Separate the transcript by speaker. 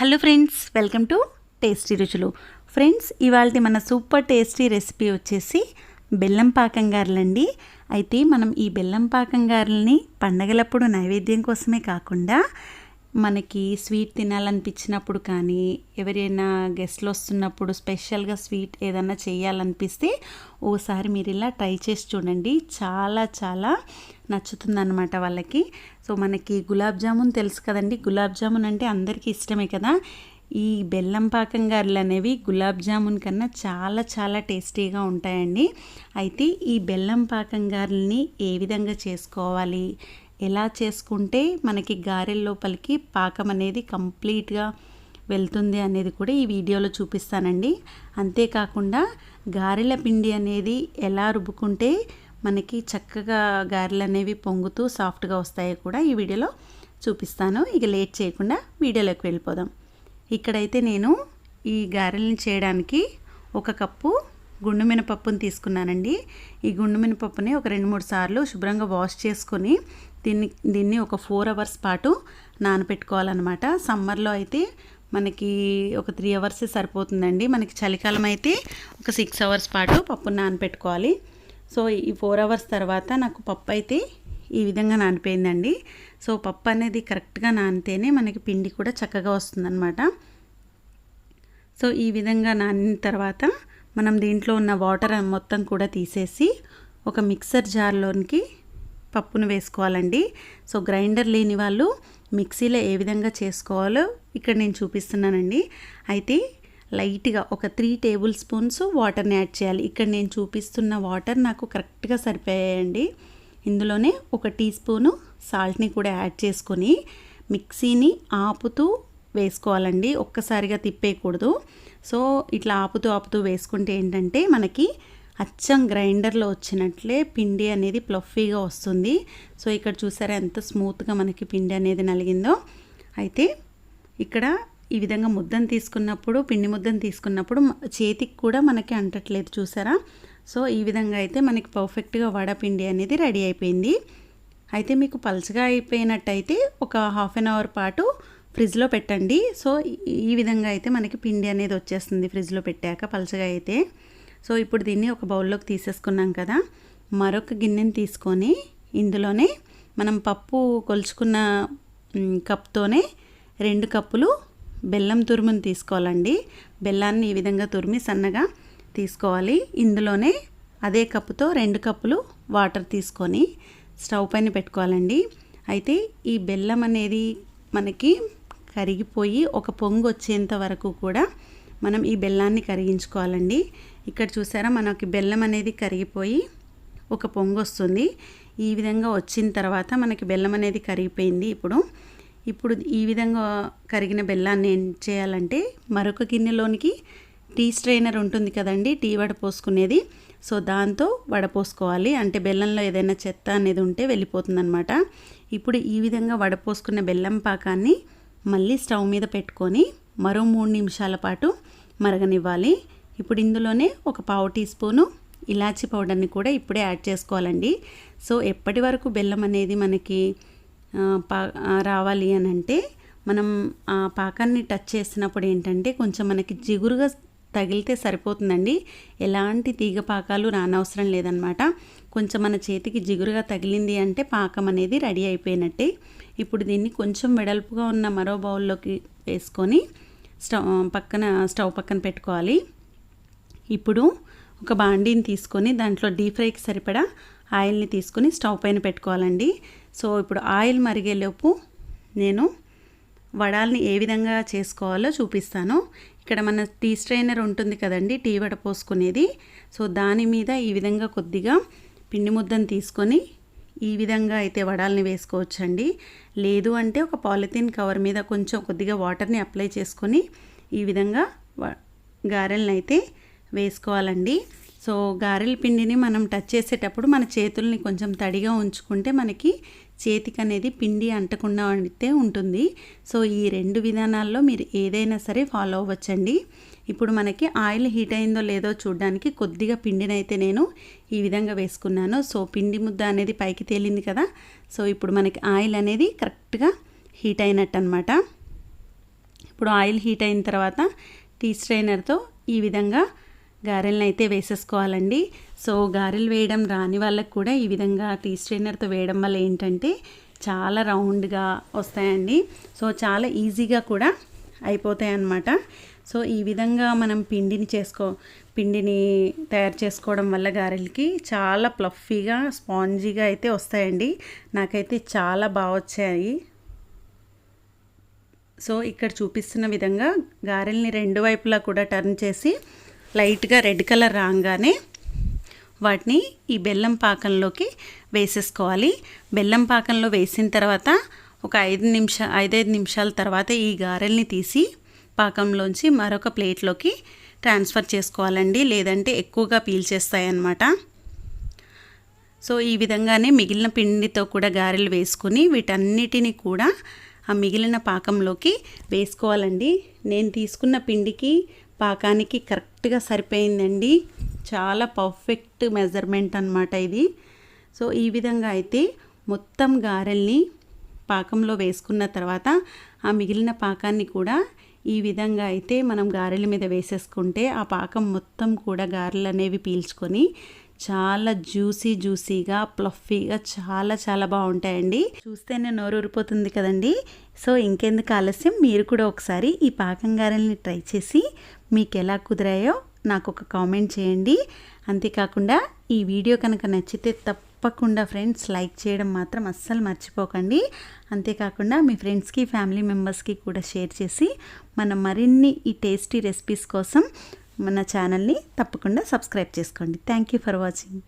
Speaker 1: Hello friends welcome to tasty రుచులు. Friends ఇవాళ మన సూపర్ టేస్టీ రెసిపీ వచ్చేసి బెల్లం పాకం గారెలండి. అయితే మనం ఈ బెల్లం పాకం గారెల్ని పండగలప్పుడు నైవేద్యం కోసమే కాకుండా మనకి స్వీట్ తినాలనిపించినప్పుడు కానీ ఎవరైనా గెస్ట్లు వస్తున్నప్పుడు స్పెషల్గా స్వీట్ ఏదైనా చేయాలనిపిస్తే ఓసారి మీరు ఇలా ట్రై చేసి చూడండి. చాలా చాలా నచ్చుతుందన్నమాట వాళ్ళకి. సో మనకి గులాబ్ జామున్ తెలుసు కదండి. గులాబ్ జామున్ అంటే అందరికీ ఇష్టమే కదా. ఈ బెల్లం పాకం గారెలు అనేవి గులాబ్ జామున్ కన్నా చాలా చాలా టేస్టీగా ఉంటాయండి. అయితే ఈ బెల్లం పాకం గారెల్ని ఏ విధంగా చేసుకోవాలి? ఎలా చేసుకుంటే మనకి గారెల లోపలికి పాకం అనేది కంప్లీట్గా వెళ్తుంది అనేది కూడా ఈ వీడియోలో చూపిస్తానండి. అంతేకాకుండా గారెల పిండి అనేది ఎలా రుబ్బుకుంటే మనకి చక్కగా గారెలు అనేవి పొంగుతూ సాఫ్ట్గా వస్తాయో కూడా ఈ వీడియోలో చూపిస్తాను. ఇక లేట్ చేయకుండా వీడియోలోకి వెళ్ళిపోదాం. ఇక్కడైతే నేను ఈ గారెలను చేయడానికి ఒక కప్పు గుండు మినపప్పుని తీసుకున్నానండి. ఈ గుండు మినపప్పుని ఒక రెండు మూడు సార్లు శుభ్రంగా వాష్ చేసుకొని దీన్ని దీన్ని ఒక ఫోర్ అవర్స్ పాటు నానపెట్టుకోవాలన్నమాట. సమ్మర్లో అయితే మనకి ఒక త్రీ అవర్స్ సరిపోతుందండి. మనకి చలికాలం అయితే ఒక సిక్స్ అవర్స్ పాటు పప్పును నానపెట్టుకోవాలి. సో ఈ ఫోర్ అవర్స్ తర్వాత నాకు పప్పు అయితే ఈ విధంగా నానిపోయిందండి. సో పప్పు అనేది కరెక్ట్గా నానితేనే మనకి పిండి కూడా చక్కగా వస్తుందన్నమాట. సో ఈ విధంగా నానిన తర్వాత మనం దీంట్లో ఉన్న వాటర్ మొత్తం కూడా తీసేసి ఒక మిక్సర్ జార్లోనికి పప్పును వేసుకోవాలండి. సో గ్రైండర్ లేని వాళ్ళు మిక్సీలో ఏ విధంగా చేసుకోవాలో ఇక్కడ నేను చూపిస్తున్నానండి. అయితే లైట్గా ఒక త్రీ టేబుల్ స్పూన్స్ వాటర్ని యాడ్ చేయాలి. ఇక్కడ నేను చూపిస్తున్న వాటర్ నాకు కరెక్ట్గా సరిపోయాయండి. ఇందులోనే ఒక టీ స్పూను సాల్ట్ని కూడా యాడ్ చేసుకొని మిక్సీని ఆపుతూ వేసుకోవాలండి. ఒక్కసారిగా తిప్పేయకూడదు. సో ఇట్లా ఆపుతూ ఆపుతూ వేసుకుంటే ఏంటంటే మనకి అచ్చం గ్రైండర్లో వచ్చినట్లే పిండి అనేది ప్లఫీగా వస్తుంది. సో ఇక్కడ చూసారా ఎంత స్మూత్గా మనకి పిండి అనేది నలిగిందో. అయితే ఇక్కడ ఈ విధంగా ముద్దను తీసుకున్నప్పుడు పిండి ముద్దను తీసుకున్నప్పుడు చేతికి కూడా మనకి అంటట్లేదు చూసారా. సో ఈ విధంగా అయితే మనకి పర్ఫెక్ట్గా వడపిండి అనేది రెడీ అయిపోయింది. అయితే మీకు పలుచగా అయిపోయినట్టయితే ఒక హాఫ్ అన్ అవర్ పాటు ఫ్రిడ్జ్లో పెట్టండి. సో ఈ విధంగా అయితే మనకి పిండి అనేది వచ్చేస్తుంది ఫ్రిడ్జ్లో పెట్టాక పలుచగా అయితే. సో ఇప్పుడు దీన్ని ఒక బౌల్లోకి తీసేసుకున్నాం కదా. మరొక గిన్నెని తీసుకొని ఇందులోనే మనం పప్పు కొలుచుకున్న కప్తోనే రెండు కప్పులు బెల్లం తురుముని తీసుకోవాలండి. బెల్లాన్ని ఈ విధంగా తురిమి సన్నగా తీసుకోవాలి. ఇందులోనే అదే కప్పుతో రెండు కప్పులు వాటర్ తీసుకొని స్టవ్ పైన పెట్టుకోవాలండి. అయితే ఈ బెల్లం అనేది మనకి కరిగిపోయి ఒక పొంగు వచ్చేంత వరకు కూడా మనం ఈ బెల్లాన్ని కరిగించుకోవాలండి. ఇక్కడ చూసారా మనకి బెల్లం అనేది కరిగిపోయి ఒక పొంగు వస్తుంది. ఈ విధంగా వచ్చిన తర్వాత మనకి బెల్లం అనేది కరిగిపోయింది ఇప్పుడు. ఇప్పుడు ఈ విధంగా కరిగిన బెల్లాన్ని ఏం చేయాలంటే మరొక గిన్నెలోనికి టీ స్ట్రైనర్ ఉంటుంది కదండి టీ వడపోసుకునేది సో దాంతో వడపోసుకోవాలి అంటే బెల్లంలో ఏదైనా చెత్త అనేది ఉంటే వెళ్ళిపోతుందనమాట ఇప్పుడు ఈ విధంగా వడపోసుకున్న బెల్లం పాకాన్ని మళ్ళీ స్టవ్ మీద పెట్టుకొని మరో మూడు నిమిషాల పాటు మరగనివ్వాలి. ఇప్పుడు ఇందులోనే ఒక పావు టీ స్పూను ఇలాచి పౌడర్ని కూడా ఇప్పుడే యాడ్ చేసుకోవాలండి. సో ఎప్పటి వరకు బెల్లం అనేది మనకి పా రావాలి అని అంటే మనం ఆ పాకాన్ని టచ్ చేసినప్పుడు ఏంటంటే కొంచెం మనకి జిగురుగా తగిలితే సరిపోతుందండి. ఎలాంటి తీగ పాకాలు రానవసరం లేదనమాట. కొంచెం మన చేతికి జిగురుగా తగిలింది అంటే పాకం అనేది రెడీ అయిపోయినట్టే. ఇప్పుడు దీన్ని కొంచెం వెడల్పుగా ఉన్న మరో బౌల్లోకి వేసుకొని స్టవ్ పక్కన స్టవ్ పక్కన పెట్టుకోవాలి. ఇప్పుడు ఒక బాండీని తీసుకొని దాంట్లో డీప్ ఫ్రైకి సరిపడా ఆయిల్ని తీసుకొని స్టవ్ పైన పెట్టుకోవాలండి. సో ఇప్పుడు ఆయిల్ మరిగేలోపు నేను వడాల్ని ఏ విధంగా చేసుకోవాలో చూపిస్తాను. ఇక్కడ మన టీ స్ట్రైనర్ ఉంటుంది కదండి టీ వడ పోసుకునేది. సో దాని మీద ఈ విధంగా కొద్దిగా పిండి ముద్దను తీసుకొని ఈ విధంగా అయితే వడాలని వేసుకోవచ్చండి. లేదు అంటే ఒక పాలిథిన్ కవర్ మీద కొంచెం కొద్దిగా వాటర్ని అప్లై చేసుకొని ఈ విధంగా గారెలను అయితే వేసుకోవాలండి. సో గారెల పిండిని మనం టచ్ చేసేటప్పుడు మన చేతుల్ని కొంచెం తడిగా ఉంచుకుంటే మనకి చేతికి అనేది పిండి అంటకుండా అయితే ఉంటుంది. సో ఈ రెండు విధానాల్లో మీరు ఏదైనా సరే ఫాలో అవ్వచ్చండి. ఇప్పుడు మనకి ఆయిల్ హీట్ అయిందో లేదో చూడడానికి కొద్దిగా పిండినైతే నేను ఈ విధంగా వేసుకున్నాను. సో పిండి ముద్ద అనేది పైకి తేలింది కదా. సో ఇప్పుడు మనకి ఆయిల్ అనేది కరెక్ట్గా హీట్ అయినట్టు అనమాట ఇప్పుడు ఆయిల్ హీట్ అయిన తర్వాత టీ స్ట్రైనర్తో ఈ విధంగా గారెలను అయితే వేసేసుకోవాలండి. సో గారెలు వేయడం రాని వాళ్ళకు కూడా ఈ విధంగా టీ స్ట్రైనర్తో వేయడం వల్ల ఏంటంటే చాలా రౌండ్గా వస్తాయండి. సో చాలా ఈజీగా కూడా అయిపోతాయి అన్నమాట సో ఈ విధంగా మనం పిండిని చేసుకో పిండిని తయారు చేసుకోవడం వల్ల గారెలకి చాలా ప్లఫీగా స్పాంజీగా అయితే వస్తాయండి. నాకైతే చాలా బాగా వచ్చాయి. సో ఇక్కడ చూపిస్తున్న విధంగా గారెల్ని రెండు వైపులా కూడా టర్న్ చేసి లైట్గా రెడ్ కలర్ రాగానే వాటిని ఈ బెల్లం పాకంలోకి వేసేసుకోవాలి. బెల్లం పాకంలో వేసిన తర్వాత ఒక ఐదు నిమిష ఐదైదు నిమిషాల తర్వాత ఈ గారెల్ని తీసి పాకంలోంచి మరొక ప్లేట్లోకి ట్రాన్స్ఫర్ చేసుకోవాలండి లేదంటే ఎక్కువగా పీల్చేస్తాయి అన్నమాట సో ఈ విధంగానే మిగిలిన పిండితో కూడా గారెలు వేసుకుని వీటన్నిటిని కూడా ఆ మిగిలిన పాకంలోకి వేసుకోవాలండి. నేను తీసుకున్న పిండికి పాకానికి కరెక్ట్గా సరిపోయిందండి. చాలా పర్ఫెక్ట్ మెజర్మెంట్ అనమాట ఇది. సో ఈ విధంగా అయితే మొత్తం గారెల్ని పాకంలో వేసుకున్న తర్వాత ఆ మిగిలిన పాకాన్ని కూడా ఈ విధంగా అయితే మనం గారెల మీద వేసేసుకుంటే ఆ పాకం మొత్తం కూడా గారెలు అనేవి పీల్చుకొని చాలా జ్యూసీ జ్యూసీగా ప్లఫీగా చాలా చాలా బాగుంటాయండి. చూస్తేనే నోరు ఊరిపోతుంది కదండి. సో ఇంకెందుకు ఆలస్యం? మీరు కూడా ఒకసారి ఈ పాకం గారెల్ని ట్రై చేసి మీకు ఎలా కుదిరాయో నాకు ఒక కామెంట్ చేయండి. అంతేకాకుండా ఈ వీడియో కనుక నచ్చితే తప్పకుండా ఫ్రెండ్స్ లైక్ చేయడం మాత్రం అస్సలు మర్చిపోకండి. అంతేకాకుండా మీ ఫ్రెండ్స్కి ఫ్యామిలీ మెంబర్స్కి కూడా షేర్ చేసి మనం మరిన్ని ఈ టేస్టీ రెసిపీస్ కోసం మన ఛానల్ని తప్పకుండా సబ్స్క్రైబ్ చేసుకోండి. Thank you for watching.